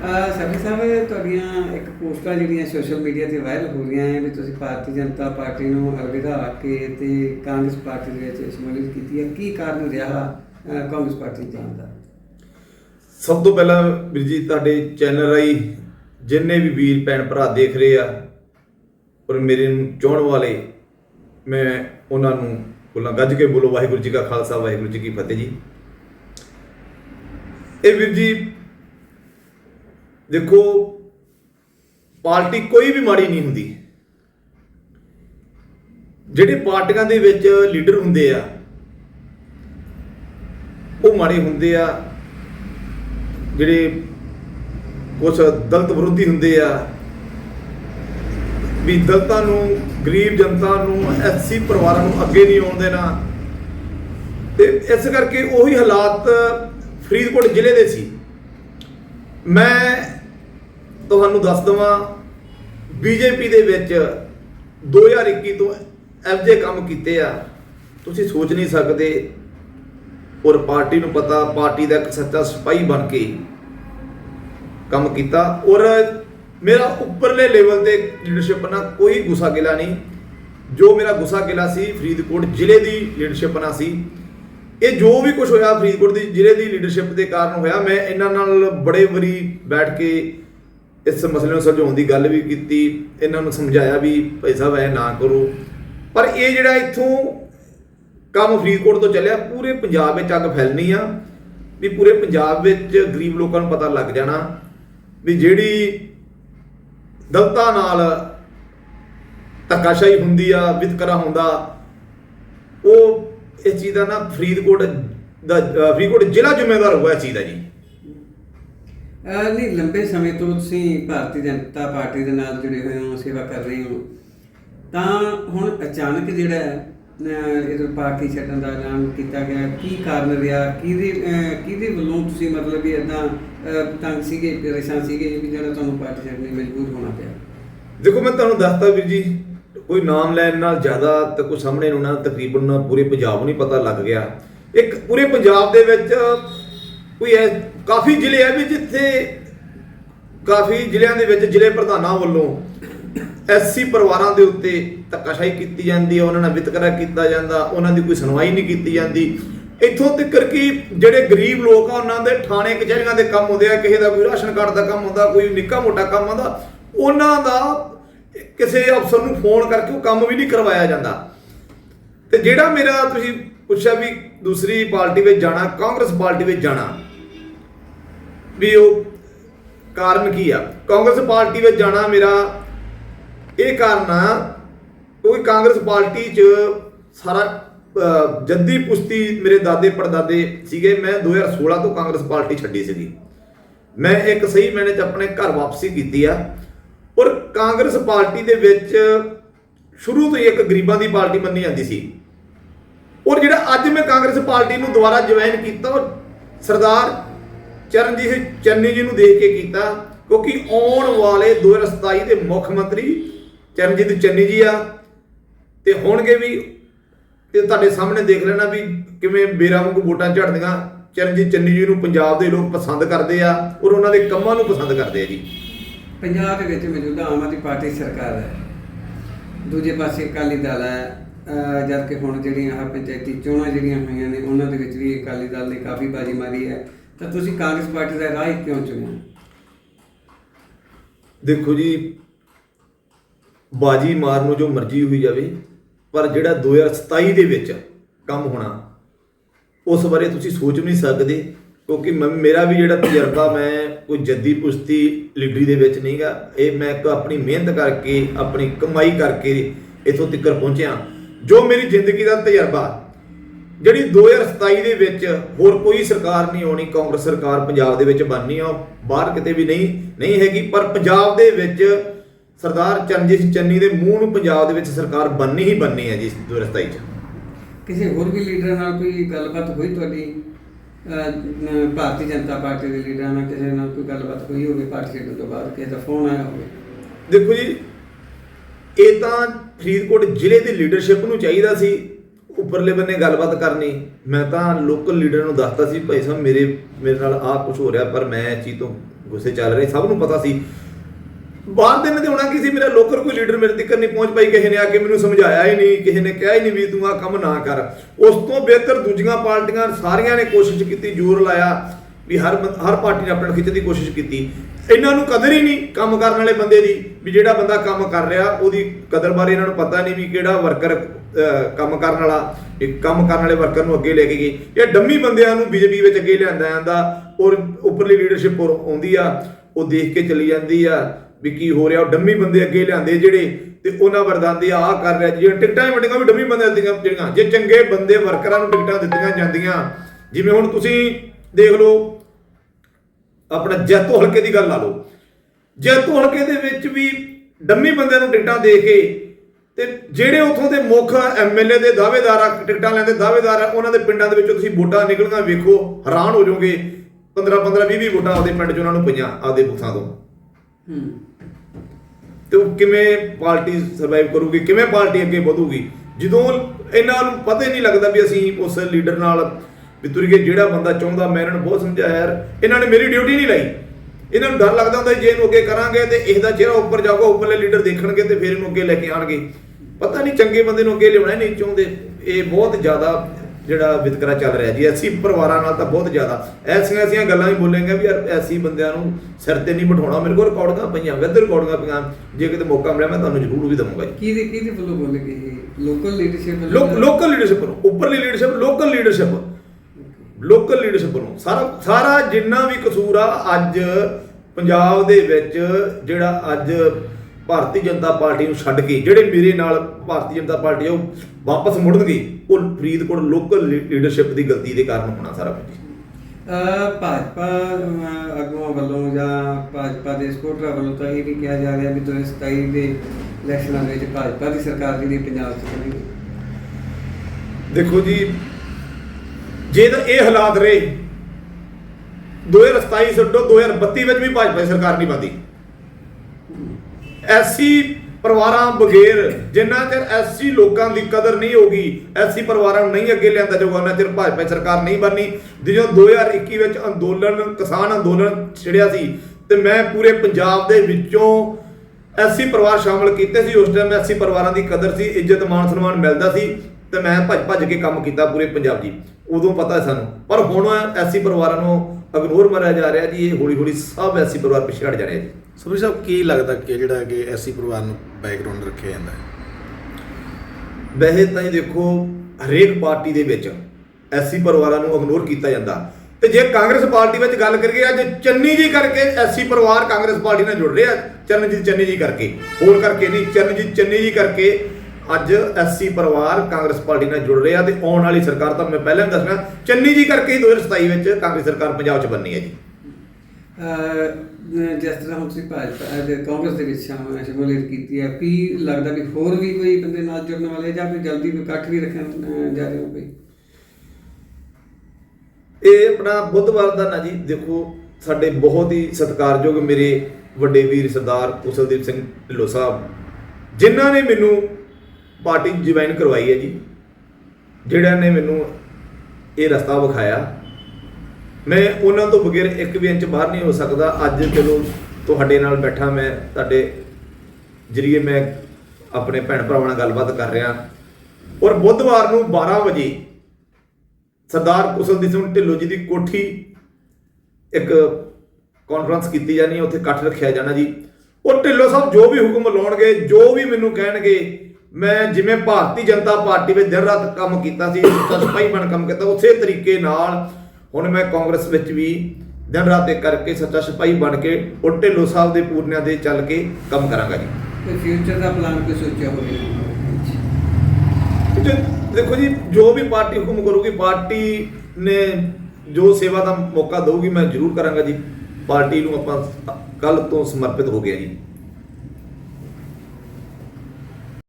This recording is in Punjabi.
ਸਰਵੀ ਸਾਹਿਬ, ਤੁਹਾਡੀਆਂ ਇੱਕ ਪੋਸਟਾਂ ਜਿਹੜੀਆਂ ਸੋਸ਼ਲ ਮੀਡੀਆ ਤੇ ਵਾਇਰਲ ਹੋ ਰਹੀਆਂ ਹੈ ਵੀ ਤੁਸੀਂ ਭਾਰਤੀ ਜਨਤਾ ਪਾਰਟੀ ਨੂੰ ਅਲਵਿਦਾ ਕੇ ਤੇ ਕਾਂਗਰਸ ਪਾਰਟੀ ਦੇ ਵਿੱਚ ਸ਼ਮੂਲੀਅਤ ਕੀਤੀ ਹੈ। ਕੀ ਕਾਰਨ ਰਿਹਾ ਕਾਂਗਰਸ ਪਾਰਟੀ ਜਾਣ ਦਾ? ਸਭ ਤੋਂ ਪਹਿਲਾਂ ਵੀਰ ਜੀ, ਤੁਹਾਡੇ ਚੈਨਲ ਰਾਹੀਂ ਜਿੰਨੇ ਵੀ ਵੀਰ ਭੈਣ ਭਰਾ ਦੇਖ ਰਹੇ ਆ ਔਰ ਮੇਰੇ ਨੂੰ ਚਾਹਣ ਵਾਲੇ, ਮੈਂ ਉਹਨਾਂ ਨੂੰ ਬੋਲਾਂ ਗੱਜ ਕੇ ਬੋਲੋ। ਵਾਹਿਗੁਰੂ ਜੀ ਕਾ ਖਾਲਸਾ, ਵਾਹਿਗੁਰੂ ਜੀ ਕੀ ਫਤਿਹ ਜੀ। ਇਹ ਵੀਰ ਜੀ ਦੇਖੋ, ਪਾਰਟੀ ਕੋਈ ਵੀ ਮਾੜੀ ਨਹੀਂ ਹੁੰਦੀ। ਜਿਹੜੇ ਪਾਰਟੀਆਂ ਦੇ ਵਿੱਚ ਲੀਡਰ ਹੁੰਦੇ ਆ, ਉਹ ਮਾੜੇ ਹੁੰਦੇ ਆ। ਜਿਹੜੇ ਕੁਝ ਦਲਤ ਵਿਰੋਧੀ ਹੁੰਦੇ ਆ, ਵੀ ਦਲਤਾਂ ਨੂੰ, ਗਰੀਬ ਜਨਤਾ ਨੂੰ ਐਸਸੀ ਪਰਿਵਾਰਾਂ ਨੂੰ ਅੱਗੇ ਨਹੀਂ ਆਉਣ ਦੇਣਾ। ਤੇ ਇਸ ਕਰਕੇ ਉਹੀ ਹਾਲਾਤ ਫਰੀਦਕੋਟ ਜ਼ਿਲ੍ਹੇ ਦੇ ਸੀ। ਮੈਂ ਤੁਹਾਨੂੰ ਦੱਸ ਦਵਾਂ, ਬੀਜੇਪੀ ਦੇ ਵਿੱਚ 2021 ਤੋਂ ਇਹੋ ਜਿਹੇ ਕੰਮ ਕੀਤੇ ਆ। ਤੁਸੀਂ ਸੋਚ ਨਹੀਂ ਸਕਦੇ। ਔਰ ਪਾਰਟੀ ਨੂੰ ਪਤਾ, ਪਾਰਟੀ ਦਾ ਇੱਕ ਸੱਚਾ ਸਿਪਾਹੀ ਬਣ ਕੇ ਕੰਮ ਕੀਤਾ। ਔਰ ਮੇਰਾ ਉੱਪਰਲੇ ਲੈਵਲ ਤੇ ਲੀਡਰਸ਼ਿਪ ਨਾਲ ਕੋਈ ਗੁੱਸਾ ਗਿਲਾ ਨਹੀਂ। ਜੋ ਮੇਰਾ ਗੁੱਸਾ ਗਿਲਾ ਸੀ, ਫਰੀਦਕੋਟ ਜ਼ਿਲ੍ਹੇ ਦੀ ਲੀਡਰਸ਼ਿਪ ਨਾਲ ਸੀ। ਇਹ ਜੋ ਵੀ ਕੁਝ ਹੋਇਆ ਫਰੀਦਕੋਟ ਦੀ ਜ਼ਿਲ੍ਹੇ ਦੀ ਲੀਡਰਸ਼ਿਪ ਦੇ ਕਾਰਨ ਹੋਇਆ, ਮੈਂ ਇਹਨਾਂ ਨਾਲ ਬੜੇ ਵਾਰੀ ਬੈਠ ਕੇ ਇਸ ਮਸਲੇ ਨੂੰ ਸੁਲਝਾਉਣ ਦੀ ਗੱਲ ਵੀ ਕੀਤੀ, ਇਹਨਾਂ ਨੂੰ ਸਮਝਾਇਆ ਵੀ ਭਾਈ ਸਾਹਿਬ, ਐ ਨਾ ਕਰੋ। ਪਰ ਇਹ ਜਿਹੜਾ ਇੱਥੋਂ ਕੰਮ ਫਰੀਦਕੋਟ ਤੋਂ ਚੱਲਿਆ, ਪੂਰੇ ਪੰਜਾਬ ਵਿੱਚ ਅੱਗ ਫੈਲਣੀ ਆ, ਵੀ ਪੂਰੇ ਪੰਜਾਬ ਵਿੱਚ ਗਰੀਬ ਲੋਕਾਂ ਨੂੰ ਪਤਾ ਲੱਗ ਜਾਣਾ ਵੀ ਜਿਹੜੀ ਦਲਤਾ ਨਾਲ ਧੱਕਾਸ਼ਾਹੀ ਹੁੰਦੀ ਆ, ਵਿਤਕਰਾ ਹੁੰਦਾ, ਉਹ ਇਸ ਚੀਜ਼ ਦਾ ਨਾ ਫਰੀਦਕੋਟ ਦਾ ਫਰੀਦਕੋਟ ਜ਼ਿਲ੍ਹਾ ਜ਼ਿੰਮੇਵਾਰ ਹੋਇਆ ਚੀਜ਼ ਦਾ ਜੀ। ਨਹੀਂ ਲੰਬੇ ਸਮੇਂ ਤੋਂ ਤੁਸੀਂ ਭਾਰਤੀ ਜਨਤਾ ਪਾਰਟੀ ਦੇ ਨਾਲ ਜੁੜੇ ਹੋਏ ਹੋ ਸੇਵਾ ਕਰ ਰਹੇ ਹੋ। ਤਾਂ ਹੁਣ ਅਚਾਨਕ ਜਿਹੜਾ ਹੈ, ਇਹ ਪਾਰਟੀ ਛੱਡਣ ਦਾ ਐਲਾਨ ਕੀਤਾ ਗਿਆ ਕੀ ਕਾਰਨ ਰਿਹਾ? ਕਿਹਦੇ ਕਿਹਦੇ ਵੱਲੋਂ ਤੁਸੀਂ ਮਤਲਬ ਵੀ ਇਦਾਂ ਤੰਗ ਸੀਗੇ ਪਰੇਸ਼ਾਨ ਸੀਗੇ ਵੀ ਜਿਹੜਾ ਤੁਹਾਨੂੰ ਪਾਰਟੀ ਛੱਡਣੀ ਮਜਬੂਰ ਹੋਣਾ ਪਿਆ? ਦੇਖੋ ਮੈਂ ਤੁਹਾਨੂੰ ਦੱਸਦਾ ਵੀਰ ਜੀ ਕੋਈ ਨਾਮ ਲੈਣ ਨਾਲ ਜ਼ਿਆਦਾ ਤੇ ਕੋਈ ਸਾਹਮਣੇ ਨੂੰ ਨਾ ਤਕਰੀਬਨ ਪੂਰੇ ਪੰਜਾਬ ਨੂੰ ਨਹੀਂ ਪਤਾ ਲੱਗ ਗਿਆ। ਇੱਕ ਪੂਰੇ ਪੰਜਾਬ ਦੇ ਵਿੱਚ ਕੋਈ ਐ, ਕਾਫੀ ਜ਼ਿਲ੍ਹੇ ਆ ਵੀ ਜਿੱਥੇ ਕਾਫੀ ਜ਼ਿਲ੍ਹਿਆਂ ਦੇ ਵਿੱਚ ਜ਼ਿਲ੍ਹੇ ਪ੍ਰਧਾਨਾਂ ਵੱਲੋਂ ਐਸਸੀ ਪਰਿਵਾਰਾਂ ਦੇ ਉੱਤੇ ਧੱਕਾਸ਼ਾਹੀ ਕੀਤੀ ਜਾਂਦੀ ਹੈ ਉਹਨਾਂ ਨਾਲ ਵਿਤਕਰਾ ਕੀਤਾ ਜਾਂਦਾ, ਉਹਨਾਂ ਦੀ ਕੋਈ ਸੁਣਵਾਈ ਨਹੀਂ ਕੀਤੀ ਜਾਂਦੀ। ਇੱਥੋਂ ਤੱਕ ਕਿ ਜਿਹੜੇ ਗਰੀਬ ਲੋਕ ਆ, ਉਹਨਾਂ ਦੇ ਥਾਣੇ ਕਚਹਿਰੀਆਂ ਦੇ ਕੰਮ ਹੁੰਦੇ ਆ, ਕਿਸੇ ਦਾ ਕੋਈ ਰਾਸ਼ਨ ਕਾਰਡ ਦਾ ਕੰਮ ਹੁੰਦਾ ਕੋਈ ਨਿੱਕਾ ਮੋਟਾ ਕੰਮ ਹੁੰਦਾ ਉਹਨਾਂ ਦਾ ਕਿਸੇ ਅਫਸਰ ਨੂੰ ਫੋਨ ਕਰਕੇ ਉਹ ਕੰਮ ਵੀ ਨਹੀਂ ਕਰਵਾਇਆ ਜਾਂਦਾ। ਤੇ ਜਿਹੜਾ ਮੇਰਾ ਤੁਸੀਂ ਪੁੱਛਿਆ ਵੀ ਦੂਸਰੀ ਪਾਰਟੀ ਵਿੱਚ ਜਾਣਾ, ਕਾਂਗਰਸ ਪਾਰਟੀ ਵਿੱਚ ਜਾਣਾ ਵੀ ਉਹ ਕਾਰਨ ਕੀ ਆ? ਕਾਂਗਰਸ ਪਾਰਟੀ ਵਿੱਚ ਜਾਣਾ ਮੇਰਾ ਇਹ ਕਾਰਨ ਆ, ਕਿਉਂਕਿ ਕਾਂਗਰਸ ਪਾਰਟੀ 'ਚ ਸਾਰਾ ਜੱਦੀ ਪੁਸ਼ਤੀ ਮੇਰੇ ਦਾਦੇ ਪੜਦਾਦੇ ਸੀਗੇ। ਮੈਂ 2016 ਤੋਂ ਕਾਂਗਰਸ ਪਾਰਟੀ ਛੱਡੀ ਸੀਗੀ। ਮੈਂ ਇੱਕ ਸਹੀ ਮੈਨੇ ਚ ਆਪਣੇ ਘਰ ਵਾਪਸੀ ਕੀਤੀ ਆ। ਔਰ ਕਾਂਗਰਸ ਪਾਰਟੀ ਦੇ ਵਿੱਚ ਸ਼ੁਰੂ ਤੋਂ ਹੀ ਇੱਕ ਗਰੀਬਾਂ ਦੀ ਪਾਰਟੀ ਮੰਨੀ ਜਾਂਦੀ ਸੀ। ਔਰ ਜਿਹੜਾ ਅੱਜ ਮੈਂ ਕਾਂਗਰਸ ਪਾਰਟੀ ਨੂੰ ਦੁਬਾਰਾ ਜੁਆਇਨ ਕੀਤਾ ਉਹ ਸਰਦਾਰ ਚਰਨਜੀਤ ਚੰਨੀ ਜੀ ਨੂੰ ਦੇਖ ਕੇ ਕੀਤਾ, ਕਿਉਂਕਿ ਆਉਣ ਵਾਲੇ 2027 ਦੇ ਮੁੱਖ ਮੰਤਰੀ ਚਰਨਜੀਤ ਚੰਨੀ ਜੀ ਆ। ਤੇ ਹੋਣਗੇ ਵੀ, ਤੇ ਤੁਹਾਡੇ ਸਾਹਮਣੇ ਦੇਖ ਲੈਣਾ ਵੀ ਕਿਵੇਂ ਬੇਰਾਂ ਵਾਂਗੂ ਵੋਟਾਂ ਝੜਦੀਆਂ। ਚਰਨਜੀਤ ਚੰਨੀ ਜੀ ਨੂੰ ਪੰਜਾਬ ਦੇ ਲੋਕ ਪਸੰਦ ਕਰਦੇ ਆ ਔਰ ਉਹਨਾਂ ਦੇ ਕੰਮਾਂ ਨੂੰ ਪਸੰਦ ਕਰਦੇ ਆ ਜੀ। ਪੰਜਾਬ ਦੇ ਵਿੱਚ ਮੌਜੂਦਾ ਆਮ ਆਦਮੀ ਪਾਰਟੀ ਸਰਕਾਰ ਹੈ। ਦੂਜੇ ਪਾਸੇ ਅਕਾਲੀ ਦਲ ਹੈ। ਅਹ ਜਦ ਕਿ ਹੁਣ ਜਿਹੜੀਆਂ ਆਹ ਪੰਚਾਇਤੀ ਚੋਣਾਂ ਜਿਹੜੀਆਂ ਹੋਈਆਂ ਨੇ, ਉਹਨਾਂ ਦੇ ਵਿੱਚ ਵੀ ਅਕਾਲੀ ਦਲ ਨੇ ਕਾਫੀ ਬਾਜੀ ਮਾਰੀ ਹੈ। ਤਾਂ ਤੁਸੀਂ ਕਾਂਗਰਸ ਪਾਰਟੀ ਦਾ ਰਾਹ ਹੀ ਕਿਉਂ ਚੁਣਿਆ? ਦੇਖੋ ਜੀ, ਬਾਜੀ ਮਾਰ ਨੂੰ ਜੋ ਮਰਜ਼ੀ ਹੋਈ ਜਾਵੇ, ਪਰ ਜਿਹੜਾ 2027 ਦੇ ਵਿੱਚ ਕੰਮ ਹੋਣਾ, ਉਸ ਬਾਰੇ ਤੁਸੀਂ ਸੋਚ ਵੀ ਨਹੀਂ ਸਕਦੇ, ਕਿਉਂਕਿ ਮੈਂ- ਮੇਰਾ ਵੀ ਜਿਹੜਾ ਤਜਰਬਾ, ਮੈਂ ਕੋਈ ਜੱਦੀ ਪੁਸ਼ਤੀ ਲੀਡਰੀ ਦੇ ਵਿੱਚ ਨਹੀਂਗਾ, ਇਹ ਮੈਂ ਇੱਕ ਆਪਣੀ ਮਿਹਨਤ ਕਰਕੇ, ਆਪਣੀ ਕਮਾਈ ਕਰਕੇ ਇਥੋਂ ਤੱਕ ਪਹੁੰਚਿਆ। ਜੋ ਮੇਰੀ ਜ਼ਿੰਦਗੀ ਦਾ ਤਜਰਬਾ ਜਿਹੜੀ 2027 ਦੇ ਵਿੱਚ ਹੋਰ ਕੋਈ ਸਰਕਾਰ ਨਹੀਂ ਆਉਣੀ ਕਾਂਗਰਸ ਸਰਕਾਰ ਪੰਜਾਬ ਦੇ ਵਿੱਚ ਬਣਨੀ ਆ ਬਾਹਰ ਕਿਤੇ ਵੀ ਨਹੀਂ ਨਹੀਂ ਹੈਗੀ ਪਰ ਪੰਜਾਬ ਦੇ ਵਿੱਚ ਸਰਦਾਰ ਚਰਨਜੀਤ ਚੰਨੀ ਦੇ ਮੂੰਹ ਨੂੰ ਪੰਜਾਬ ਦੇ ਵਿੱਚ ਸਰਕਾਰ ਬਣਨੀ ਹੀ ਬਣਨੀ ਹੈ ਜੀ 2027 ਚ। ਕਿਸੇ ਹੋਰ ਵੀ ਲੀਡਰ ਨਾਲ ਕੋਈ ਗੱਲਬਾਤ ਹੋਈ ਤੁਹਾਡੀ? ਭਾਰਤੀ ਜਨਤਾ ਪਾਰਟੀ ਦੇ ਲੀਡਰਾਂ ਨਾਲ ਕਿਸੇ ਨਾਲ ਕੋਈ ਗੱਲਬਾਤ ਹੋਈ ਹੋਵੇ ਪਾਰਟੀ ਛੱਡਣ ਤੋਂ ਬਾਅਦ ਕਿਸੇ ਦਾ ਫੋਨ ਆਇਆ ਹੋਵੇ? ਦੇਖੋ ਜੀ ਇਹ ਤਾਂ ਫਰੀਦਕੋਟ ਜ਼ਿਲ੍ਹੇ ਦੀ ਲੀਡਰਸ਼ਿਪ ਨੂੰ ਚਾਹੀਦਾ ਸੀ ਉੱਪਰਲੇ ਬੰਨੇ ਗੱਲਬਾਤ ਕਰਨੀ, ਮੈਂ ਤਾਂ ਲੋਕਲ ਲੀਡਰ ਨੂੰ ਦੱਸਤਾ ਸੀ, ਭਾਈ ਸਾਹਿਬ, ਮੇਰੇ ਮੇਰੇ ਨਾਲ ਆਹ ਕੁਝ ਹੋ ਰਿਹਾ, ਪਰ ਮੈਂ ਇਹ ਚੀਜ਼ ਤੋਂ ਗੁੱਸੇ ਚੱਲ ਰਹੇ ਸਭ ਨੂੰ ਪਤਾ ਸੀ। ਬਾਹਰ ਦੇ ਨੇ ਤੇ ਹੋਣਾ ਕੀ ਸੀ? ਮੇਰਾ ਲੋਕਲ ਕੋਈ ਲੀਡਰ ਮੇਰੇ ਤੱਕ ਨਹੀਂ ਪਹੁੰਚ ਪਾਈ, ਕਿਸੇ ਨੇ ਆ ਕੇ ਮੈਨੂੰ ਸਮਝਾਇਆ ਹੀ ਨਹੀਂ, ਕਿਸੇ ਨੇ ਕਿਹਾ ਹੀ ਨਹੀਂ ਵੀ ਤੂੰ ਆ ਕੰਮ ਨਾ ਕਰ। ਉਸ ਤੋਂ ਬਿਹਤਰ ਦੂਜੀਆਂ ਪਾਰਟੀਆਂ ਸਾਰੀਆਂ ਨੇ ਕੋਸ਼ਿਸ਼ ਕੀਤੀ, ਜ਼ੋਰ ਲਾਇਆ। ਵੀ ਹਰ ਬੰ- ਹਰ ਪਾਰਟੀ ਨੇ ਆਪਣੇ ਖਿੱਚਣ ਦੀ ਕੋਸ਼ਿਸ਼ ਕੀਤੀ। ਇਹਨਾਂ ਨੂੰ ਕਦਰ ਹੀ ਨਹੀਂ ਕੰਮ ਕਰਨ ਵਾਲੇ ਬੰਦੇ ਦੀ, ਵੀ ਜਿਹੜਾ ਬੰਦਾ ਕੰਮ ਕਰ ਰਿਹਾ, ਉਹਦੀ ਕਦਰ ਬਾਰੇ ਇਹਨਾਂ ਨੂੰ ਪਤਾ ਨਹੀਂ ਵੀ ਕਿਹੜਾ ਵਰਕਰ ਕੰਮ ਕਰਨ ਵਾਲਾ ਇਹ ਕੰਮ ਕਰਨ ਵਾਲੇ ਵਰਕਰ ਨੂੰ ਅੱਗੇ ਲੈ ਕੇ ਗਏ ਇਹ ਡੰਮੀ ਬੰਦਿਆਂ ਨੂੰ ਬੀਜੇਪੀ ਵਿੱਚ ਅੱਗੇ ਲਿਆਂਦਾ ਜਾਂਦਾ, ਔਰ ਉੱਪਰਲੀ ਲੀਡਰਸ਼ਿਪ ਆਉਂਦੀ ਆ, ਉਹ ਦੇਖ ਕੇ ਚਲੀ ਜਾਂਦੀ ਆ, ਵੀ ਕੀ ਹੋ ਰਿਹਾ। ਉਹ ਡੰਮੀ ਬੰਦੇ ਅੱਗੇ ਲਿਆਂਦੇ ਜਿਹੜੇ, ਤੇ ਉਹਨਾਂ ਵਰਦਾਨ ਦੀ ਆਹ ਕਰ ਰਿਹਾ ਜੀ। ਟਿਕਟਾਂ ਹੀ ਵੰਡੀਆਂ ਵੀ ਡੰਮੀ ਬੰਦੇ ਦੀਆਂ ਜਿਹੜੀਆਂ, ਜੇ ਚੰਗੇ ਬੰਦੇ ਵਰਕਰਾਂ ਨੂੰ ਟਿਕਟਾਂ ਦਿੱਤੀਆਂ ਜਾਂਦੀਆਂ, ਜਿਵੇਂ ਹੁਣ ਤੁਸੀਂ ਦੇਖ ਲਓ ਆਪਣਾ ਜੈਤੋ ਹਲਕੇ ਦੀ ਗੱਲ ਲਾ ਲਓ। ਜੈਤੋ ਹਲਕੇ ਦੇ ਵਿੱਚ ਵੀ ਡੰਮੀ ਬੰਦਿਆਂ ਨੂੰ ਟਿਕਟਾਂ ਦੇ ਕੇ ਤੇ ਜਿਹੜੇ ਉਥੋਂ ਦੇ ਮੁੱਖ ਐਮਐਲਏ ਦੇ ਦਾਅਵੇਦਾਰ ਆ ਟਿਕਟਾਂ ਲੈਂਦੇ ਦਾਅਵੇਦਾਰ ਆ ਉਹਨਾਂ ਦੇ ਪਿੰਡਾਂ ਦੇ ਵਿੱਚੋਂ ਤੁਸੀਂ ਵੋਟਾਂ ਨਿਕਲਣਾ ਵੇਖੋ ਹੈਰਾਨ ਹੋ ਜਾਓਗੇ। 15 15 20 20 ਵੋਟਾਂ ਆਪਦੇ ਪਿੰਡ 'ਚ ਉਹਨਾਂ ਨੂੰ ਪਈਆਂ ਆਪਦੇ ਬੂਥਾਂ ਤੋਂ। ਹੂੰ। ਤੇ ਉਹ ਕਿਵੇਂ ਪਾਰਟੀ ਸਰਵਾਈਵ ਕਰੂਗੀ ਕਿਵੇਂ ਪਾਰਟੀ ਅੱਗੇ ਵਧੂਗੀ? ਜਦੋਂ ਇਹਨਾਂ ਨੂੰ ਪਤਾ ਹੀ ਨਹੀਂ ਲੱਗਦਾ ਵੀ ਅਸੀਂ ਉਸ ਲੀਡਰ ਨਾਲ ਵੀ ਤੁਰ ਕੇ ਜਿਹੜਾ ਬੰਦਾ ਚਾਹੁੰਦਾ ਮੈਂ ਇਹਨਾਂ ਨੂੰ ਬਹੁਤ ਸਮਝਾਇਆ ਯਾਰ ਇਹਨਾਂ ਨੇ ਮੇਰੀ ਡਿਊਟੀ ਨਹੀਂ ਲਾਈ। ਇਹਨਾਂ ਨੂੰ ਡਰ ਲੱਗਦਾ ਹੁੰਦਾ ਜੇ ਇਹਨੂੰ ਅੱਗੇ ਕਰਾਂਗੇ ਤੇ ਇਹਦਾ ਚਿਹਰਾ ਉੱਪਰ ਜਾਊਗਾ ਉੱਪਰਲੇ ਲੀਡਰ ਦੇਖਣਗੇ ਤੇ ਫਿਰ ਇਹਨੂੰ ਅੱਗੇ ਲੈ ਕੇ ਆਣਗੇ। ਪਤਾ ਨਹੀਂ ਚੰਗੇ ਬੰਦੇ ਨੂੰ ਅੱਗੇ ਲਿਆਉਣਾ ਨਹੀਂ ਚਾਹੁੰਦੇ। ਇਹ ਬਹੁਤ ਜ਼ਿਆਦਾ ਜਿਹੜਾ ਵਿਤਕਰਾ ਚੱਲ ਰਿਹਾ ਜੀ ਐਸੀ ਪਰਿਵਾਰਾਂ ਨਾਲ ਤਾਂ ਬਹੁਤ ਜ਼ਿਆਦਾ। ਐਸੀਆਂ ਐਸੀਆਂ ਗੱਲਾਂ ਹੀ ਬੋਲੇਂਗੇ ਵੀ ਯਾਰ ਐਸੀ ਬੰਦਿਆਂ ਨੂੰ ਸਿਰ ਤੇ ਨਹੀਂ ਬਿਠਾਉਣਾ। ਮੇਰੇ ਕੋਲ ਰਿਕਾਰਡਿੰਗਾਂ ਪਈਆਂ ਵਿਦ ਰਿਕਾਰਡਿੰਗਾਂ ਪਈਆਂ। ਜੇ ਕਿਤੇ ਮੌਕਾ ਮਿਲਿਆ ਮੈਂ ਤੁਹਾਨੂੰ ਜ਼ਰੂਰ ਵੀ ਦਵਾਂਗਾ ਜੀ। ਕਿਹਦੇ ਕਿਹਦੇ ਵੱਲੋਂ ਬੋਲ ਗਏ ਲੋਕਲ ਲੀਡਰਸ਼ਿਪ ਲੋਕ ਲੋਕਲ ਲੀਡਰਸ਼ਿਪ ਉੱਪਰਲੀ leadership local leadership local leadership ਨੂੰ ਸਾਰਾ ਸਾਰਾ ਜਿੰਨਾ ਵੀ ਕਸੂਰ ਆ ਅੱਜ ਪੰਜਾਬ ਦੇ ਵਿੱਚ ਜਿਹੜਾ ਅੱਜ ਭਾਰਤੀ ਜਨਤਾ ਪਾਰਟੀ ਨੂੰ ਛੱਡ ਕੇ ਜਿਹੜੇ ਮੇਰੇ ਨਾਲ ਭਾਰਤੀ ਜਨਤਾ ਪਾਰਟੀ ਆ ਉਹ ਵਾਪਸ ਮੁੜਨਗੇ ਉਹ ਫਰੀਦਕੋਟ ਲੋਕਲ ਲੀਡਰਸ਼ਿਪ ਦੀ ਗਲਤੀ ਦੇ ਕਾਰਨ ਹੋਣਾ ਸਾਰਾ ਕੁਝ। ਭਾਜਪਾ ਆਗੂਆਂ ਵੱਲੋਂ ਜਾਂ ਭਾਜਪਾ ਦੇ ਸਪੋਰਟਰਾਂ ਵੱਲੋਂ ਤਾਂ ਇਹ ਵੀ ਕਿਹਾ ਜਾ ਰਿਹਾ ਵੀ 2027 ਦੇ ਇਲੈਕਸ਼ਨਾਂ ਵਿੱਚ ਭਾਜਪਾ ਦੀ ਸਰਕਾਰ ਜਿਹੜੀ ਪੰਜਾਬ 'ਚ ਦੇਖੋ ਜੀ ਜੇ ਤਾਂ ਇਹ ਹਾਲਾਤ ਰਹੇ 2027 ਛੱਡੋ 2032 ਵਿੱਚ ਵੀ ਭਾਜਪਾ ਦੀ ਸਰਕਾਰ ਨਹੀਂ ਬਣਦੀ। ਐਸੀ ਪਰਿਵਾਰਾਂ ਬਗੈਰ ਜਿੰਨਾ ਚਿਰ ਐਸੀ ਲੋਕਾਂ ਦੀ ਕਦਰ ਨਹੀਂ ਹੋਗੀ ਐਸੀ ਪਰਿਵਾਰਾਂ ਨੂੰ ਨਹੀਂ ਅੱਗੇ ਲਿਆਂਦਾ ਜਾਊਗਾ, ਉਹਨਾਂ ਚਿਰ ਭਾਜਪਾ ਦੀ ਸਰਕਾਰ ਨਹੀਂ ਬਣਨੀ। ਜਦੋਂ 2021 ਵਿੱਚ ਅੰਦੋਲਨ, ਕਿਸਾਨ ਅੰਦੋਲਨ ਛਿੜਿਆ ਸੀ, ਤੇ ਮੈਂ ਪੂਰੇ ਪੰਜਾਬ ਦੇ ਵਿੱਚੋਂ ਐਸੀ ਪਰਿਵਾਰ ਸ਼ਾਮਲ ਕੀਤੇ ਸੀ, ਉਸ ਟਾਈਮ ਐਸੀ ਪਰਿਵਾਰਾਂ ਦੀ ਕਦਰ ਸੀ, ਇੱਜ਼ਤ ਮਾਣ ਸਨਮਾਨ ਮਿਲਦਾ ਸੀ, ਤੇ ਮੈਂ ਭੱਜ ਭੱਜ ਕੇ ਕੰਮ ਕੀਤਾ ਪੂਰੇ ਪੰਜਾਬ ਦੀ। ਉਦੋਂ ਪਤਾ ਸਾਨੂੰ। ਪਰ ਹੁਣ ਐਸੀ ਪਰਿਵਾਰਾਂ ਨੂੰ ਇਗਨੋਰ ਮਾਰਿਆ ਜਾ ਰਿਹਾ ਜੀ ਇਹ ਹੌਲੀ ਹੌਲੀ ਸਭ ਐਸੀ ਪਰਿਵਾਰ ਪਿੱਛੇ ਹਟ ਜਾਣੇ ਆ ਜੀ। ਸੁਬਰੀ ਸਾਹਿਬ ਕੀ ਲੱਗਦਾ ਕਿ ਜਿਹੜਾ ਕਿ ਐਸੀ ਪਰਿਵਾਰ ਨੂੰ ਬੈਕਗ੍ਰਾਉਂਡ ਰੱਖਿਆ ਜਾਂਦਾ ਹੈ? ਵੈਸੇ ਤਾਂ ਇਹ ਦੇਖੋ ਹਰੇਕ ਪਾਰਟੀ ਦੇ ਵਿੱਚ ਐਸੀ ਪਰਿਵਾਰਾਂ ਨੂੰ ਇਗਨੋਰ ਕੀਤਾ ਜਾਂਦਾ। ਤੇ ਜੇ ਕਾਂਗਰਸ ਪਾਰਟੀ ਵਿੱਚ ਗੱਲ ਕਰੀਏ ਅੱਜ ਚੰਨੀ ਜੀ ਕਰਕੇ ਐਸੀ ਪਰਿਵਾਰ ਕਾਂਗਰਸ ਪਾਰਟੀ ਨਾਲ ਜੁੜ ਰਿਹਾ ਚਰਨਜੀਤ ਚੰਨੀ ਜੀ ਕਰਕੇ। ਹੋਰ ਕਰਕੇ ਨਹੀਂ ਚਰਨਜੀਤ ਚੰਨੀ ਜੀ ਕਰਕੇ ਅੱਜ ਐਸੀ ਪਰਿਵਾਰ ਕਾਂਗਰਸ ਪਾਰਟੀ ਨਾਲ ਜੁੜ ਰਿਹਾ ਤੇ ਆਉਣ ਵਾਲੀ ਸਰਕਾਰ ਤਾਂ ਮੈਂ ਪਹਿਲਾਂ ਵੀ ਦੱਸਣਾ ਚੰਨੀ ਜੀ ਕਰਕੇ ਹੀ 2027 ਵਿੱਚ ਕਾਂਗਰਸ ਸਰਕਾਰ ਪੰਜਾਬ 'ਚ ਬਣਨੀ ਹੈ ਜੀ। ਜਿਸ ਤਰ੍ਹਾਂ ਹੁਣ ਤੁਸੀਂ ਭਾਜਪਾ ਦੇ ਕਾਂਗਰਸ ਦੇ ਵਿੱਚ ਸ਼ਾਮਲ ਸ਼ਮੂਲੀਅਤ ਕੀਤੀ ਹੈ ਕੀ ਲੱਗਦਾ ਵੀ ਹੋਰ ਵੀ ਕੋਈ ਬੰਦੇ ਨਾਲ ਜੁੜਨ ਵਾਲੇ ਜਾਂ ਕੋਈ ਜਲਦੀ ਕੋਈ ਇਕੱਠ ਵੀ ਰੱਖਣ ਜਾ ਰਹੇ ਹੋ ਕੋਈ? ਇਹ ਆਪਣਾ ਬੁੱਧਵਾਰ ਦਾ ਨਾ ਜੀ ਦੇਖੋ ਸਾਡੇ ਬਹੁਤ ਹੀ ਸਤਿਕਾਰਯੋਗ ਮੇਰੇ ਵੱਡੇ ਵੀਰ ਸਰਦਾਰ ਕੁਸ਼ਲਦੀਪ ਸਿੰਘ ਢਿੱਲੋਂ ਸਾਹਿਬ ਜਿਨ੍ਹਾਂ ਨੇ ਮੈਨੂੰ ਪਾਰਟੀ ਜੁਆਇਨ ਕਰਵਾਈ ਹੈ ਜੀ। ਜਿਹੜਾ ਨੇ ਮੈਨੂੰ ਇਹ ਰਸਤਾ ਵਿਖਾਇਆ। ਮੈਂ ਉਹਨਾਂ ਤੋਂ ਬਗੈਰ ਇੱਕ ਵੀ ਇੰਚ ਬਾਹਰ ਨਹੀਂ ਹੋ ਸਕਦਾ। ਅੱਜ ਚਲੋ ਤੁਹਾਡੇ ਨਾਲ ਬੈਠਾ ਮੈਂ, ਤੁਹਾਡੇ ਜਰੀਏ ਮੈਂ ਆਪਣੇ ਭੈਣ ਭਰਾਵਾਂ ਨਾਲ ਗੱਲਬਾਤ ਕਰ ਰਿਹਾ। ਔਰ ਬੁੱਧਵਾਰ ਨੂੰ 12 ਵਜੇ ਸਰਦਾਰ ਕੁਸ਼ਲਦੀਪ ਸਿੰਘ ਢਿੱਲੋਂ ਜੀ ਦੀ ਕੋਠੀ ਇੱਕ ਕਾਨਫਰੰਸ ਕੀਤੀ ਜਾਣੀ ਹੈ ਉੱਥੇ ਇਕੱਠ ਰੱਖਿਆ ਜਾਣਾ ਜੀ। ਉਹ ਢਿੱਲੋਂ ਸਾਹਿਬ ਜੋ ਵੀ ਹੁਕਮ ਲਾਉਣਗੇ, ਜੋ ਵੀ ਮੈਨੂੰ ਕਹਿਣਗੇ ਮੈਂ ਜਿਵੇਂ ਭਾਰਤੀ ਜਨਤਾ ਪਾਰਟੀ ਵਿੱਚ ਦਿਨ ਰਾਤ ਕੰਮ ਕੀਤਾ ਸੀ ਸੱਚਾ ਸਿਪਾਹੀ ਬਣ ਕੰਮ ਕੀਤਾ ਉਸੇ ਤਰੀਕੇ ਨਾਲ ਹੁਣ ਮੈਂ ਕਾਂਗਰਸ ਵਿੱਚ ਵੀ ਦਿਨ ਰਾਤ ਇੱਕ ਕਰਕੇ ਸੱਚਾ ਸਿਪਾਹੀ ਬਣ ਕੇ ਉਹ ਢਿੱਲੋਂ ਸਾਹਿਬ ਦੇ ਪੂਰਨਿਆਂ ਦੇ ਚੱਲ ਕੇ ਕੰਮ ਕਰਾਂਗਾ ਜੀ। ਫਿਊਚਰ ਦਾ ਪਲਾਨ ਕੋਈ ਸੋਚਿਆ ਹੋਵੇ? ਜੋ ਦੇਖੋ ਜੀ ਜੋ ਵੀ ਪਾਰਟੀ ਹੁਕਮ ਕਰੂਗੀ ਪਾਰਟੀ ਨੇ ਜੋ ਸੇਵਾ ਦਾ ਮੌਕਾ ਦਊਗੀ ਮੈਂ ਜ਼ਰੂਰ ਕਰਾਂਗਾ ਜੀ। ਪਾਰਟੀ ਨੂੰ ਆਪਾਂ ਕੱਲ ਤੋਂ ਸਮਰਪਿਤ ਹੋ ਗਿਆ ਜੀ।